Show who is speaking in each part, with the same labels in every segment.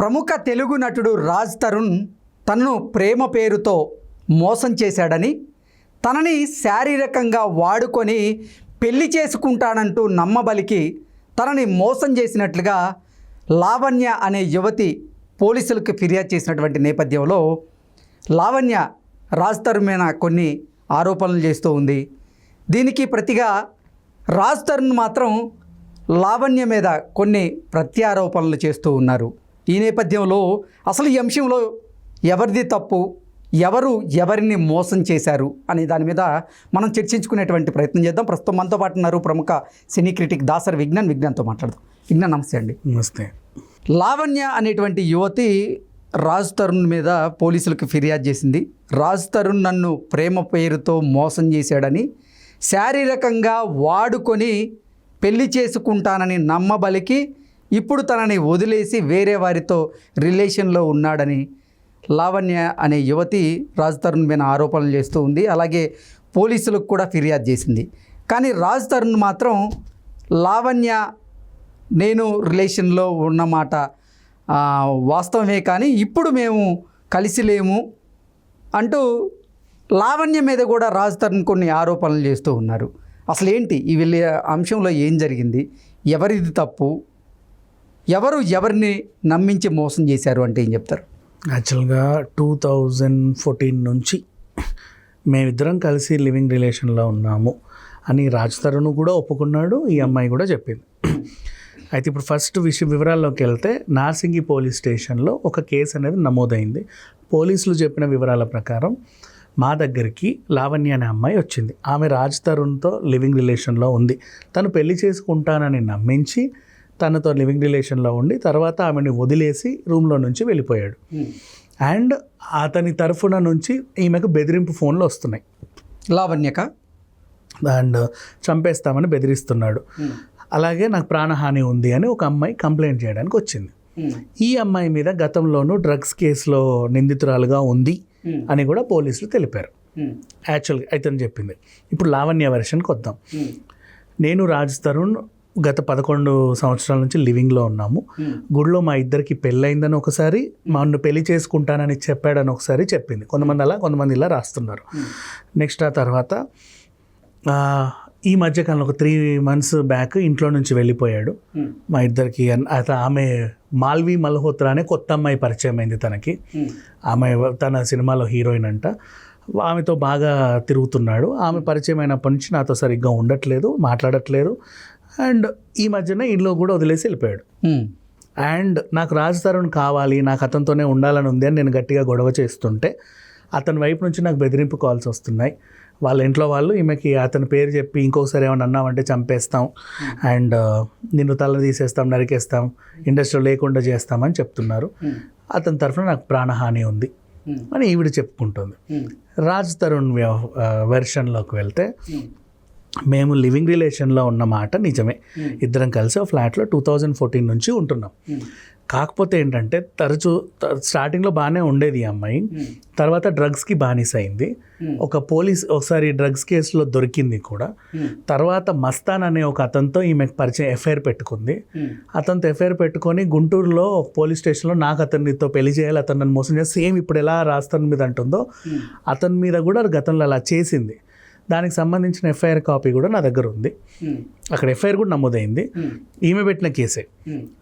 Speaker 1: ప్రముఖ తెలుగు నటుడు రాజ్ తరుణ్ తనను ప్రేమ పేరుతో మోసం చేశాడని తనని శారీరకంగా వాడుకొని పెళ్ళి చేసుకుంటానంటూ నమ్మబలికి తనని మోసం చేసినట్లుగా లావణ్య అనే యువతి పోలీసులకు ఫిర్యాదు చేసినటువంటి నేపథ్యంలో లావణ్య రాజ్ తరుణ్ మీద కొన్ని ఆరోపణలు చేస్తూ ఉంది. దీనికి ప్రతిగా రాజ్ తరుణ్ మాత్రం లావణ్య మీద కొన్ని ప్రత్యారోపణలు చేస్తూ ఉన్నారు. ఈ నేపథ్యంలో అసలు ఈ అంశంలో ఎవరిది తప్పు? ఎవరు ఎవరిని మోసం చేశారు? అనే దాని మీద మనం చర్చించుకునేటువంటి ప్రయత్నం చేద్దాం. ప్రస్తుతం మనతో పాటు ఉన్నారు ప్రముఖ సినీ క్రిటిక్ దాసర్ విజ్ఞాన్. విజ్ఞాన్తో మాట్లాడదాం. విజ్ఞాన్ నమస్తే అండి.
Speaker 2: నమస్తే.
Speaker 1: లావణ్య అనేటువంటి యువతి రాజ్ తరుణ్ మీద పోలీసులకు ఫిర్యాదు చేసింది. రాజ్ తరుణ్ నన్ను ప్రేమ పేరుతో మోసం చేశాడని శారీరకంగా వాడుకొని పెళ్ళి చేసుకుంటానని నమ్మబలికి ఇప్పుడు తనని వదిలేసి వేరే వారితో రిలేషన్లో ఉన్నాడని లావణ్య అనే యువతి రాజ్ తరుణ్ మీద ఆరోపణలు చేస్తూ ఉంది. అలాగే పోలీసులకు కూడా ఫిర్యాదు చేసింది. కానీ రాజ్ తరుణ్ మాత్రం లావణ్య నేను రిలేషన్లో ఉన్నమాట వాస్తవమే కానీ ఇప్పుడు మేము కలిసి లేము అంటూ లావణ్య మీద కూడా రాజ్ తరుణ్ కొన్ని ఆరోపణలు చేస్తూ ఉన్నారు. అసలు ఏంటి ఈ వీళ్ళ అంశంలో ఏం జరిగింది? ఎవరిది తప్పు? ఎవరు ఎవరిని నమ్మించి మోసం చేశారు అంటే ఏం చెప్తారు?
Speaker 2: యాక్చువల్గా టూ థౌజండ్ ఫోర్టీన్ నుంచి మేమిద్దరం కలిసి లివింగ్ రిలేషన్లో ఉన్నాము అని రాజ్ తరుణ్ కూడా ఒప్పుకున్నాడు ఈ అమ్మాయి కూడా చెప్పింది. అయితే ఇప్పుడు ఫస్ట్ విషయం వివరాల్లోకి వెళ్తే నార్సింగి పోలీస్ స్టేషన్లో ఒక కేసు అనేది నమోదైంది. పోలీసులు చెప్పిన వివరాల ప్రకారం మా దగ్గరికి లావణ్య అనే అమ్మాయి వచ్చింది. ఆమె రాజ్ తరుణ్తో లివింగ్ రిలేషన్లో ఉంది. తను పెళ్ళి చేసుకుంటానని నమ్మించి తనతో లివింగ్ రిలేషన్లో ఉండి తర్వాత ఆమెని వదిలేసి రూమ్లో నుంచి వెళ్ళిపోయాడు. అండ్ అతని తరఫున నుంచి ఈమెకు బెదిరింపు ఫోన్లు వస్తున్నాయి.
Speaker 1: లావణ్యక?
Speaker 2: అండ్ చంపేస్తామని బెదిరిస్తున్నాడు. అలాగే నాకు ప్రాణహాని ఉంది అని ఒక అమ్మాయి కంప్లైంట్ చేయడానికి వచ్చింది. ఈ అమ్మాయి మీద గతంలోనూ డ్రగ్స్ కేసులో నిందితురాలుగా ఉంది అని కూడా పోలీసులు తెలిపారు. యాక్చువల్గా అయితే చెప్పింది. ఇప్పుడు లావణ్య వెర్షన్కి వద్దాం. నేను రాజ్ తరుణ్ గత పదకొండు సంవత్సరాల నుంచి లివింగ్లో ఉన్నాము. గుడిలో మా ఇద్దరికి పెళ్ళయిందని ఒకసారి నన్ను పెళ్ళి చేసుకుంటానని చెప్పాడని ఒకసారి చెప్పింది. కొంతమంది అలా కొంతమంది ఇలా రాస్తున్నారు. నెక్స్ట్ ఆ తర్వాత ఈ మధ్యకాలంలో ఒక త్రీ మంత్స్ బ్యాక్ ఇంట్లో నుంచి వెళ్ళిపోయాడు. మా ఇద్దరికి అత ఆమె మాల్వి మల్హోత్రా అనే కొత్త అమ్మాయి పరిచయం అయింది తనకి. ఆమె తన సినిమాలో హీరోయిన్ అంట. ఆమెతో బాగా తిరుగుతున్నాడు. ఆమె పరిచయం అయినప్పటి నుంచి నాతో సరిగ్గా ఉండట్లేదు మాట్లాడట్లేదు. అండ్ ఈ మధ్యన ఇంట్లో కూడా వదిలేసి వెళ్ళిపోయాడు. అండ్ నాకు రాజ్ తరుణ్ కావాలి నాకు అతనితోనే ఉండాలని ఉంది అని నేను గట్టిగా గొడవ చేస్తుంటే అతని వైపు నుంచి నాకు బెదిరింపు కాల్స్ వస్తున్నాయి. వాళ్ళ ఇంట్లో వాళ్ళు ఈమెకి అతని పేరు చెప్పి ఇంకొకసారి ఏమైనా అన్నామంటే చంపేస్తాం. అండ్ నిన్ను తల తీసేస్తాం నరికేస్తాం ఇండస్ట్రీ లేకుండా చేస్తామని చెప్తున్నారు. అతని తరఫున నాకు ప్రాణహాని ఉంది అని ఈవిడ చెప్పుకుంటుంది. రాజ్ తరుణ్ వెర్షన్లోకి వెళ్తే మేము లివింగ్ రిలేషన్లో ఉన్న మాట నిజమే. ఇద్దరం కలిసి ఒక ఫ్లాట్లో టూ థౌజండ్ ఫోర్టీన్ నుంచి ఉంటున్నాం. కాకపోతే ఏంటంటే తరచూ స్టార్టింగ్లో బాగానే ఉండేది ఈ అమ్మాయి. తర్వాత డ్రగ్స్కి బానిస అయింది ఒక పోలీస్ ఒకసారి డ్రగ్స్ కేసులో దొరికింది కూడా. తర్వాత మస్తాన్ అనే ఒక అతనితో ఈమెకు పరిచయం ఎఫ్ఐఆర్ పెట్టుకుంది. అతనితో ఎఫ్ఐఆర్ పెట్టుకొని గుంటూరులో ఒక పోలీస్ స్టేషన్లో నాకు అతనితో పెళ్ళి చేయాలి అతను నన్ను మోసం చేసి సేమ్ ఇప్పుడు ఎలా రాస్తాన్ మీద అంటుందో అతని మీద కూడా గతంలో అలా చేసింది. దానికి సంబంధించిన ఎఫ్ఐఆర్ కాపీ కూడా నా దగ్గర ఉంది. అక్కడ ఎఫ్ఐఆర్ కూడా నమోదైంది. ఈమె పెట్టిన కేసే.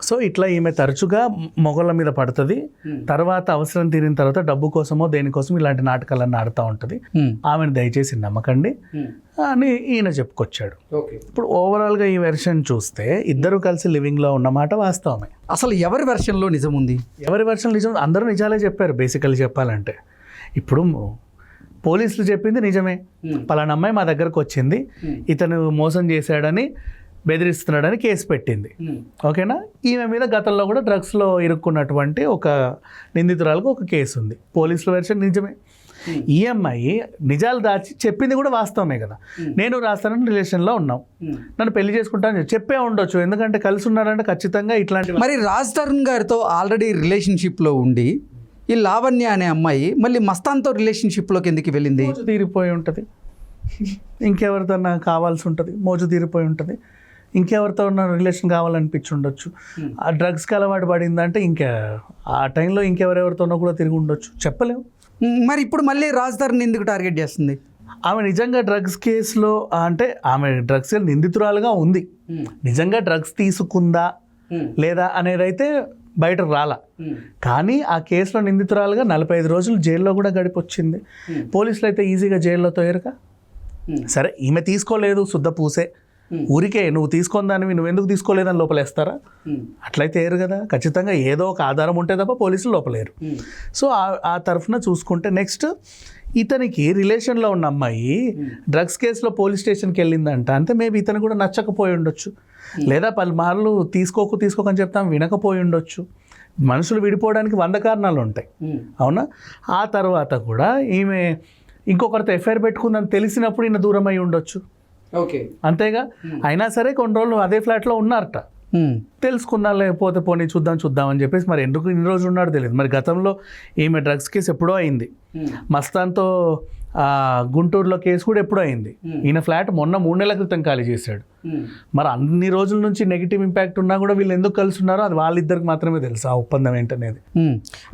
Speaker 2: సో ఇట్లా ఈమె తరచుగా మొగళ్ళ మీద పడుతుంది. తర్వాత అవసరం తీరిన తర్వాత డబ్బు కోసమో దేనికోసం ఇలాంటి నాటకాలన్నీ ఆడుతూ ఉంటుంది. ఆమెను దయచేసి నమ్మకండి. అని ఈయన చెప్పుకొచ్చాడు.
Speaker 1: ఓకే.
Speaker 2: ఇప్పుడు ఓవరాల్గా ఈ వెర్షన్ చూస్తే ఇద్దరు కలిసి లివింగ్లో ఉన్నమాట వాస్తవమే.
Speaker 1: అసలు ఎవరి వెర్షన్లో నిజం ఉంది
Speaker 2: ఎవరి వెర్షన్ నిజం? అందరూ నిజాలే చెప్పారు. బేసికల్లీ చెప్పాలంటే. ఇప్పుడు పోలీసులు చెప్పింది నిజమే. పలానా అమ్మాయి మా దగ్గరకు వచ్చింది. ఇతను మోసం చేశాడని బెదిరిస్తున్నాడని కేసు పెట్టింది. ఓకేనా? ఈమె మీద గతంలో కూడా డ్రగ్స్లో ఇరుక్కున్నటువంటి ఒక నిందితురాలకు ఒక కేసు ఉంది పోలీసుల వెర్షన్ నిజమే. ఈ అమ్మాయి నిజాలు దాచి చెప్పింది కూడా వాస్తవమే కదా. నేను రాస్తానని రిలేషన్లో ఉన్నాం. నన్ను పెళ్ళి చేసుకుంటాను చెప్పి- చెప్పే ఉండొచ్చు. ఎందుకంటే కలిసి ఉన్నారంటే ఖచ్చితంగా ఇట్లాంటి
Speaker 1: మరి రాజ్ తరుణ్ గారితో ఆల్రెడీ రిలేషన్షిప్లో ఉండి ఈ లావణ్య అనే అమ్మాయి మళ్ళీ మస్తాన్తో రిలేషన్షిప్లోకి ఎందుకు వెళ్ళింది?
Speaker 2: మోజు తీరిపోయి ఉంటుంది. ఇంకెవరిదన్నా కావాల్సి ఉంటుంది. మోజు తీరిపోయి ఉంటుంది. ఇంకెవరితో ఉన్న రిలేషన్ కావాలనిపించి ఉండొచ్చు. ఆ డ్రగ్స్కి అలవాటు పడిందంటే ఇంకా ఆ టైంలో ఇంకెవరెవరితోనో కూడా తిరిగి ఉండొచ్చు. చెప్పలేము
Speaker 1: మరి ఇప్పుడు మళ్ళీ రాజ్ తరుణ్ ఎందుకు టార్గెట్ చేస్తుంది?
Speaker 2: ఆమె నిజంగా డ్రగ్స్ కేసులో అంటే ఆమె డ్రగ్స్ నిందితురాలుగా ఉంది. నిజంగా డ్రగ్స్ తీసుకుందా? లేదా అనేది అయితే బయటకు రాలా. కానీ ఆ కేసులో నిందితురాలుగా నలభై ఐదు రోజులు జైల్లో కూడా గడిపొచ్చింది. పోలీసులు అయితే ఈజీగా జైల్లో తోయరుగా సరే ఈమె తీసుకోలేదు శుద్ధ పూసే. ఊరికే నువ్వు తీసుకొని దానివి నువ్వు ఎందుకు తీసుకోలేదని లోపలేస్తారా అట్లయితే ఏరు కదా. ఖచ్చితంగా ఏదో ఒక ఆధారం ఉంటే తప్ప పోలీసులు లోపలేరు సో ఆ- ఆ తరఫున చూసుకుంటే నెక్స్ట్ ఇతనికి రిలేషన్లో ఉన్న అమ్మాయి డ్రగ్స్ కేసులో పోలీస్ స్టేషన్కి వెళ్ళిందంట. అంటే మేబీ ఇతను కూడా నచ్చకపోయి ఉండొచ్చు. లేదా పలుమార్లు తీసుకోకు తీసుకోకని చెప్తాం వినకపోయి ఉండొచ్చు. మనుషులు విడిపోవడానికి వంద కారణాలు ఉంటాయి. అవునా? ఆ తర్వాత కూడా ఈమె ఇంకొకరితో ఎఫ్ఐఆర్ పెట్టుకుందని తెలిసినప్పుడు ఈయన దూరం అయి ఉండొచ్చు.
Speaker 1: ఓకే
Speaker 2: అంతేగా? అయినా సరే కొన్ని రోజులు అదే ఫ్లాట్లో ఉన్నారట. తెలుసుకున్నా లేకపోతే పోనీ చూద్దాం చూద్దాం అని చెప్పేసి మరి ఎందుకు ఇన్ని రోజులు ఉన్నాడో తెలియదు. మరి గతంలో ఈమె డ్రగ్స్ కేసు ఎప్పుడో అయింది. మస్తాన్తో గుంటూరులో కేసు కూడా ఎప్పుడో అయింది. ఈయన ఫ్లాట్ మొన్న మూడు నెలల క్రితం ఖాళీ చేశాడు. మరి అన్ని రోజుల నుంచి నెగిటివ్ ఇంపాక్ట్ ఉన్నా కూడా వీళ్ళు ఎందుకు కలిసి ఉన్నారో అది వాళ్ళిద్దరికి మాత్రమే తెలుసు ఆ ఒప్పందం ఏంటనేది.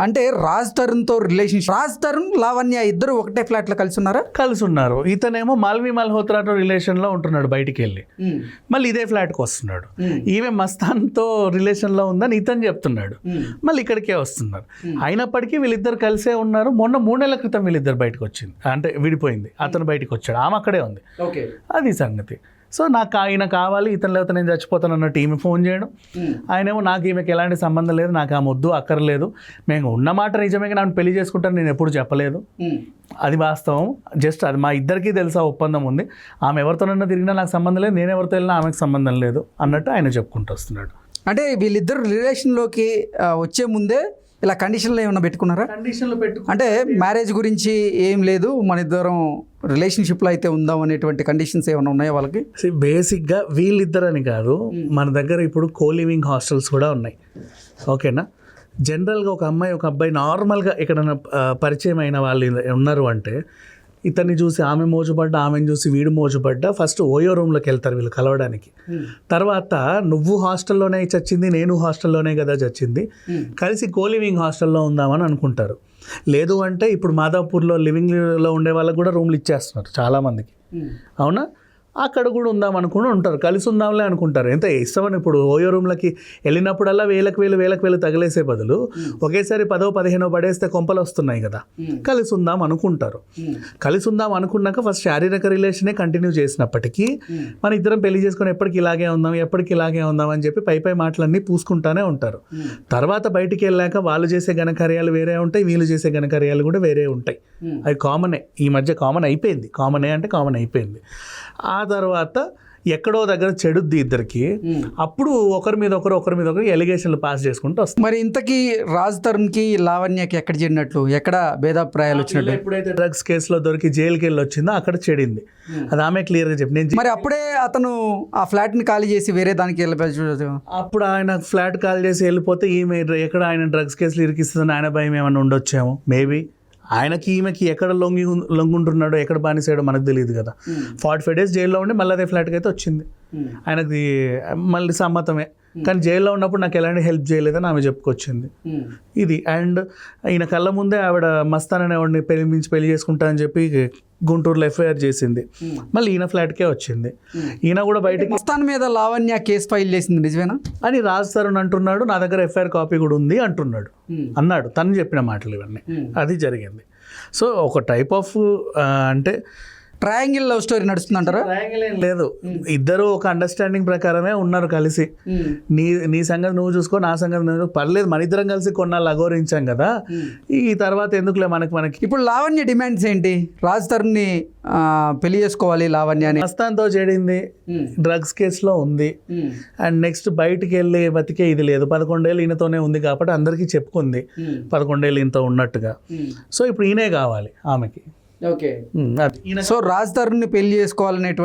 Speaker 1: అంటే రాజ్ తరుణ్తో రిలేషన్షిప్ రాజ్ తరుణ్ లావణ్య ఇద్దరు ఒకటే ఫ్లాట్లో కలిసి ఉన్నారా
Speaker 2: కలిసి ఉన్నారు ఇతనేమో మాల్వి మల్హోత్రాతో రిలేషన్లో ఉంటున్నాడు బయటికి వెళ్ళి మళ్ళీ ఇదే ఫ్లాట్కి వస్తున్నాడు. ఈమె మస్తాన్తో రిలేషన్లో ఉందని ఇతను చెప్తున్నాడు. మళ్ళీ ఇక్కడికే వస్తున్నారు. అయినప్పటికీ వీళ్ళిద్దరు కలిసే ఉన్నారు. మొన్న మూడు నెలల క్రితం వీళ్ళిద్దరు బయటకు వచ్చింది అంటే విడిపోయింది. అతను బయటికి వచ్చాడు ఆమె అక్కడే ఉంది.
Speaker 1: ఓకే.
Speaker 2: అది సంగతి. సో నాకు ఆయన కావాలి ఇతను లేకపోతే నేను చచ్చిపోతాను అన్నట్టు ఈమె ఫోన్ చేయడం. ఆయనేమో నాకు ఈమెకి ఎలాంటి సంబంధం లేదు నాకు ఆ మొద్దు అక్కర్లేదు. మేము ఉన్న మాట నిజమే ఆమెను పెళ్ళి చేసుకుంటాను నేను ఎప్పుడు చెప్పలేదు. అది వాస్తవం. జస్ట్ అది మా ఇద్దరికీ తెలుసా ఒప్పందం ఉంది. ఆమె ఎవరితోనైనా తిరిగినా నాకు సంబంధం లేదు నేను ఎవరితో వెళ్ళినా ఆమెకు సంబంధం లేదు అన్నట్టు ఆయన చెప్పుకుంటూ వస్తున్నాడు.
Speaker 1: అంటే వీళ్ళిద్దరు రిలేషన్లోకి వచ్చే ముందే ఇలా కండిషన్లు ఏమైనా పెట్టుకున్నారా?
Speaker 2: కండిషన్లు పెట్టు
Speaker 1: అంటే మ్యారేజ్ గురించి ఏం లేదు మన ఇద్దరం రిలేషన్షిప్లో అయితే ఉందాం అనేటువంటి కండిషన్స్ ఏమైనా ఉన్నాయా వాళ్ళకి?
Speaker 2: బేసిక్గా వీళ్ళిద్దరని కాదు మన దగ్గర ఇప్పుడు కో లివింగ్ హాస్టల్స్ కూడా ఉన్నాయి. ఓకేనా జనరల్గా ఒక అమ్మాయి ఒక అబ్బాయి నార్మల్గా ఎక్కడైనా పరిచయం అయిన వాళ్ళు ఉన్నారు అంటే ఇతన్ని చూసి ఆమె మోజుపడ్డా ఆమెను చూసి వీడు మోజుపడ్డా ఫస్ట్ ఓయో రూమ్లోకి వెళ్తారు వీళ్ళు కలవడానికి. తర్వాత నువ్వు హాస్టల్లోనే చచ్చింది నేను హాస్టల్లోనే కదా చచ్చింది. కలిసి కో లివింగ్ హాస్టల్లో ఉందామని అనుకుంటారు. లేదు అంటే ఇప్పుడు మాదాపూర్లో లివింగ్లో ఉండే వాళ్ళకి కూడా రూమ్లు ఇచ్చేస్తున్నారు చాలామందికి. అవునా? అక్కడ కూడా ఉందాం అనుకుని ఉంటారు. కలిసి ఉందాంలే అనుకుంటారు. ఎంత ఇష్టమని ఇప్పుడు ఓయో రూమ్లకి వెళ్ళినప్పుడల్లా వేలకు వేలు వేలకు వేలు తగిలేసే బదులు ఒకేసారి పదో పదిహేనో పడేస్తే కొంపలు వస్తున్నాయి కదా. కలిసి ఉందాం అనుకుంటారు. కలిసి ఉందాం అనుకున్నాక ఫస్ట్ శారీరక రిలేషనే కంటిన్యూ చేసినప్పటికీ మన ఇద్దరం పెళ్ళి చేసుకొని ఎప్పటికి ఇలాగే ఉందాం ఎప్పటికి ఇలాగే ఉందాం అని చెప్పి పై పై మాటలన్నీ పూసుకుంటానే ఉంటారు. తర్వాత బయటికి వెళ్ళాక వాళ్ళు చేసే ఘనకార్యాలు వేరే ఉంటాయి వీళ్ళు చేసే ఘనకార్యాలు కూడా వేరే ఉంటాయి. అవి కామనే ఈ మధ్య కామన్ అయిపోయింది. కామనే అంటే కామన్ అయిపోయింది. ఆ తర్వాత ఎక్కడో దగ్గర చెడుద్ది ఇద్దరికి. అప్పుడు ఒకరి మీద ఒకరు ఒకరి మీద ఒకరు ఎలిగేషన్లు పాస్ చేసుకుంటూ వస్తారు.
Speaker 1: మరి ఇంతకీ రాజ్ తరుణ్కి లావణ్యకి ఎక్కడ చేరినట్లు ఎక్కడ భేదాభిప్రాయాలు వచ్చినట్టు?
Speaker 2: ఎప్పుడైతే డ్రగ్స్ కేసులో దొరికి జైలుకి వెళ్ళి వచ్చిందో అక్కడ చెడింది. అది ఆమె క్లియర్గా చెప్పి నేను
Speaker 1: మరి అప్పుడే అతను ఆ ఫ్లాట్ని ఖాళీ చేసి వేరే దానికి వెళ్ళిపోయి
Speaker 2: అప్పుడు ఆయన ఫ్లాట్ కాల్ చేసి వెళ్ళిపోతే ఈమె ఎక్కడ ఆయన డ్రగ్స్ కేసులు ఇరికిస్తుందని ఆయన భయం ఏమైనా ఉండొచ్చేమో? మేబీ ఆయనకి ఈమెకి ఎక్కడ లొంగి లొంగుంటున్నాడో ఎక్కడ బానిసాడో మనకు తెలియదు కదా. ఫార్టీ ఫైవ్ డేస్ జైల్లో ఉండి మళ్ళీ అదే ఫ్లాట్కి అయితే వచ్చింది. ఆయనకి మళ్ళీ సమ్మతమే. కానీ జైల్లో ఉన్నప్పుడు నాకు ఎలాంటి హెల్ప్ చేయలేదని ఆమె చెప్పుకొచ్చింది. ఇది. అండ్ ఈయన కళ్ళ ముందే ఆవిడ మస్తాన్ అనేవాడిని ప్రేమించి పెళ్ళి చేసుకుంటా అని చెప్పి గుంటూరులో ఎఫ్ఐఆర్ చేసింది. మళ్ళీ ఈయన ఫ్లాట్కే వచ్చింది. ఈయన కూడా బయటికి
Speaker 1: మస్తాన్ మీద లావణ్య కేసు ఫైల్ చేసింది నిజమేనా?
Speaker 2: అని రాజ్ తరుణ్ అంటున్నాడు నా దగ్గర ఎఫ్ఐఆర్ కాపీ కూడా ఉంది అంటున్నాడు. అన్నాడు తను చెప్పిన మాటలు ఇవన్నీ. అది జరిగింది. సో ఒక టైప్ ఆఫ్ అంటే
Speaker 1: ట్రయాంగిల్ లవ్ స్టోరీ నడుస్తుందంటారా?
Speaker 2: లేదు. ఇద్దరు ఒక అండర్స్టాండింగ్ ప్రకారమే ఉన్నారు కలిసి. నీ నీ సంగతి నువ్వు చూసుకో నా సంగతి నువ్వు చూసుకో. పర్లేదు మన ఇద్దరం కలిసి కొన్నాళ్ళు అఘోరించాం కదా. ఈ తర్వాత ఎందుకులే మనకి మనకి?
Speaker 1: ఇప్పుడు లావణ్య డిమాండ్స్ ఏంటి? రాజ్ తరుణ్ని పెళ్ళి చేసుకోవాలి లావణ్య అని.
Speaker 2: మస్తాన్తో చేడింది డ్రగ్స్ కేసులో ఉంది. అండ్ నెక్స్ట్ బయటికి వెళ్ళి బతికే ఇది లేదు. పదకొండేళ్ళు ఈయనతోనే ఉంది కాబట్టి అందరికీ చెప్పుకుంది. పదకొండేళ్ళు ఈయనతో ఉన్నట్టుగా. సో ఇప్పుడు ఈయనే కావాలి ఆమెకి.
Speaker 1: ఓకే. సో రాజ్ తరుణ్ని పెళ్ళి చేసుకోవాలనేటువంటి